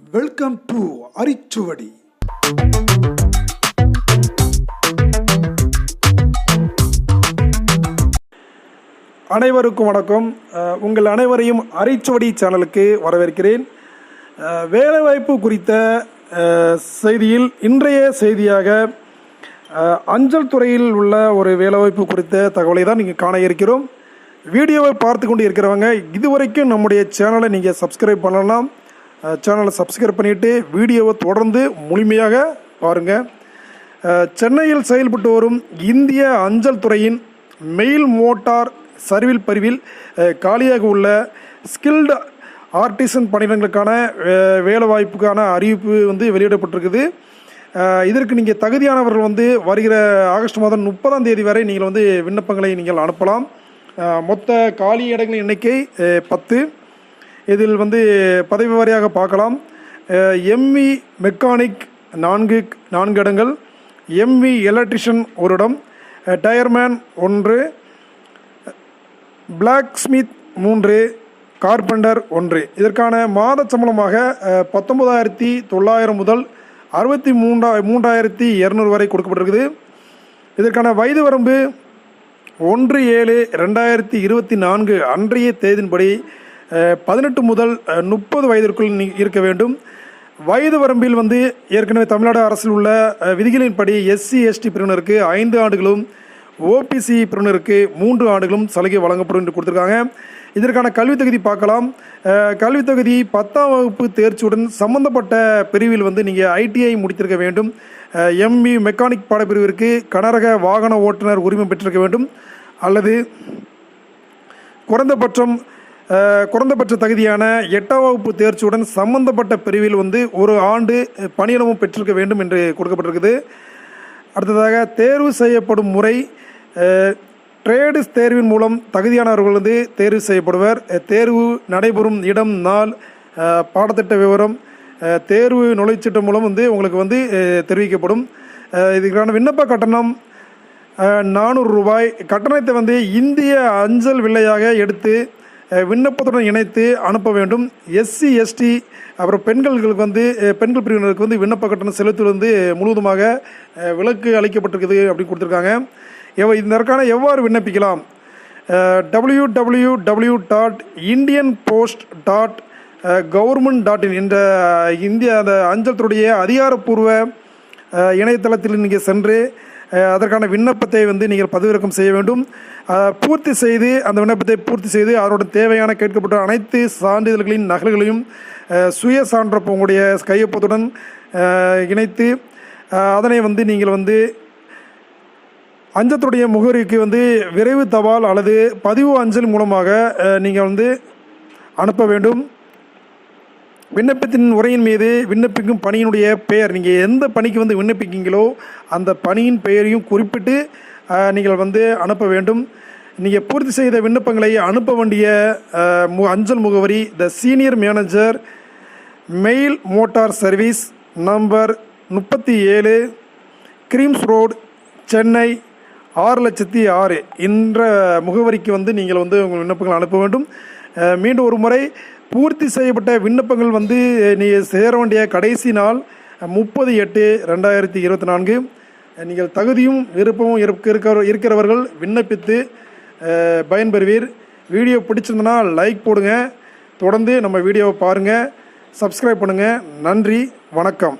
Welcome to அரிச்சுவடி. அனைவருக்கும் வணக்கம். உங்கள் அனைவரையும் அரிச்சுவடி சேனலுக்கு வரவேற்கிறேன். வேலைவாய்ப்பு குறித்த செய்தியில் இன்றைய செய்தியாக அஞ்சல் துறையில் உள்ள ஒரு வேலைவாய்ப்பு குறித்த தகவலை தான் நீங்கள் காண இருக்கிறோம். வீடியோவை பார்த்து கொண்டு இருக்கிறவங்க இதுவரைக்கும் நம்முடைய சேனலை நீங்கள் சப்ஸ்கிரைப் பண்ணலாம். சேனலை சப்ஸ்கிரைப் பண்ணிவிட்டு வீடியோவை தொடர்ந்து முழுமையாக பாருங்கள் சென்னையில் செயல்பட்டு வரும் இந்திய அஞ்சல் துறையின் மெயில் மோட்டார் சர்வில் பிரிவில் காலியாக உள்ள ஸ்கில்டு ஆர்டிசன் பணியிடங்களுக்கான அஹ், வேலைவாய்ப்புக்கான அறிவிப்பு வந்து வெளியிடப்பட்டிருக்குது. இதற்கு நீங்கள் தகுதியானவர்கள் வந்து வருகிற ஆகஸ்ட் மாதம் முப்பதாம் தேதி வரை நீங்கள் வந்து விண்ணப்பங்களை நீங்கள் அனுப்பலாம். மொத்த காலி இடங்களின் எண்ணிக்கை பத்து. இதில் வந்து பதவி வாரியாக பார்க்கலாம். எம்இ மெக்கானிக் நான்கு நான்கு இடங்கள். எம்இ எலக்ட்ரிஷியன் ஒரு இடம். டயர்மேன் ஒன்று. பிளாக் ஸ்மித் மூன்று. கார்பெண்டர் ஒன்று. இதற்கான மாத சம்பளமாக பத்தொன்பதாயிரத்தி தொள்ளாயிரம் முதல் அறுபத்தி மூன்றா மூன்றாயிரத்தி இரநூறு வரை கொடுக்கப்பட்டிருக்குது. இதற்கான வயது வரம்பு ஒன்று ஏழு ரெண்டாயிரத்தி இருபத்தி நான்கு அன்றைய தேதியின்படி பதினெட்டு முதல் முப்பது வயதிற்குள் நீ இருக்க வேண்டும். வயது வரம்பில் வந்து ஏற்கனவே தமிழ்நாடு அரசில் உள்ள விதிகளின்படி எஸ்சி எஸ்டி பிரிவினருக்கு ஐந்து ஆண்டுகளும் ஓபிசி பிரிவினருக்கு மூன்று ஆண்டுகளும் சலுகை வழங்கப்படும் என்று கொடுத்துருக்காங்க. இதற்கான கல்வித் தகுதி பார்க்கலாம். கல்வித் தகுதி பத்தாம் வகுப்பு தேர்ச்சியுடன் சம்பந்தப்பட்ட பிரிவில் வந்து நீங்கள் ஐடிஐ முடித்திருக்க வேண்டும். எம்இ மெக்கானிக் பாடப்பிரிவிற்கு கனரக வாகன ஓட்டுநர் உரிமை பெற்றிருக்க வேண்டும். அல்லது குறைந்தபட்சம் குறைந்தபட்ச தகுதியான எட்டாம் வகுப்பு தேர்ச்சியுடன் சம்பந்தப்பட்ட பிரிவில் வந்து ஒரு ஆண்டு பணியிடமும் பெற்றிருக்க வேண்டும் என்று கொடுக்கப்பட்டிருக்குது. அடுத்ததாக தேர்வு செய்யப்படும் முறை ட்ரேடுஸ் தேர்வின் மூலம் தகுதியானவர்கள் வந்து தேர்வு செய்யப்படுவர். தேர்வு நடைபெறும் இடம் நாள் பாடத்திட்ட விவரம் தேர்வு நுழைச்சீட்டு மூலம் வந்து உங்களுக்கு வந்து தெரிவிக்கப்படும். இதுக்கான விண்ணப்ப கட்டணம் நானூறு ரூபாய். கட்டணத்தை வந்து இந்திய அஞ்சல் வில்லையாக எடுத்து விண்ணப்பத்துடன் இணைத்து அனுப்ப வேண்டும். எஸ்சி எஸ்டி அப்புறம் பெண்களுக்கு வந்து பெண்கள் பிரிவினருக்கு வந்து விண்ணப்ப கட்டணம் செலுத்துவது வந்து முழுவதுமாக விலக்கு அளிக்கப்பட்டிருக்குது அப்படின்னு கொடுத்துருக்காங்க. எவ இதற்கான எவ்வாறு விண்ணப்பிக்கலாம்? W W W dot Indian post dot government dot in என்ற இந்திய அந்த அஞ்சல் துறையுடைய அதிகாரப்பூர்வ இணையதளத்தில் நீங்கள் சென்று அதற்கான விண்ணப்பத்தை வந்து நீங்கள் பதிவிறக்கம் செய்ய வேண்டும். பூர்த்தி செய்து அந்த விண்ணப்பத்தை பூர்த்தி செய்து அதனோட தேவையான கேட்கப்பட்ட அனைத்து சான்றிதழ்களின் நகல்களையும் சுய சான்றப்ப உங்களுடைய கையொப்பத்துடன் இணைத்து அதனை வந்து நீங்கள் வந்து அஞ்சத்துடைய முகவரிக்கு வந்து விரைவு தபால் அல்லது பதிவு அஞ்சல் மூலமாக நீங்கள் வந்து அனுப்ப வேண்டும். விண்ணப்பத்தின் உரையின் மீது விண்ணப்பிக்கும் பணியினுடைய பெயர். நீங்கள் எந்த பணிக்கு வந்து விண்ணப்பிக்கீங்களோ அந்த பணியின் பெயரையும் குறிப்பிட்டு நீங்கள் வந்து அனுப்ப வேண்டும். நீங்கள் பூர்த்தி செய்த விண்ணப்பங்களை அனுப்ப வேண்டிய மு அஞ்சல் முகவரி the senior manager mail motor service number முப்பத்தி ஏழு கிரீம்ஸ் ரோடு சென்னை ஆறு லட்சத்தி ஆறு. என்ற முகவரிக்கு வந்து நீங்கள் வந்து உங்கள் விண்ணப்பங்கள் அனுப்ப வேண்டும். மீண்டும் ஒரு முறை பூர்த்தி செய்யப்பட்ட விண்ணப்பங்கள் வந்து நீங்கள் சேர வேண்டிய கடைசி நாள் முப்பது எட்டு ரெண்டாயிரத்தி இருபத்தி நான்கு. நீங்கள் தகுதியும் விருப்பமும் இருக்க இருக்கிற- இருக்கிறவர்கள் விண்ணப்பித்து பயன்பெறுவீர். வீடியோ பிடிச்சிருந்தனா லைக் போடுங்க. தொடர்ந்து நம்ம வீடியோவை பாருங்கள் சப்ஸ்கிரைப் பண்ணுங்கள் நன்றி. வணக்கம்.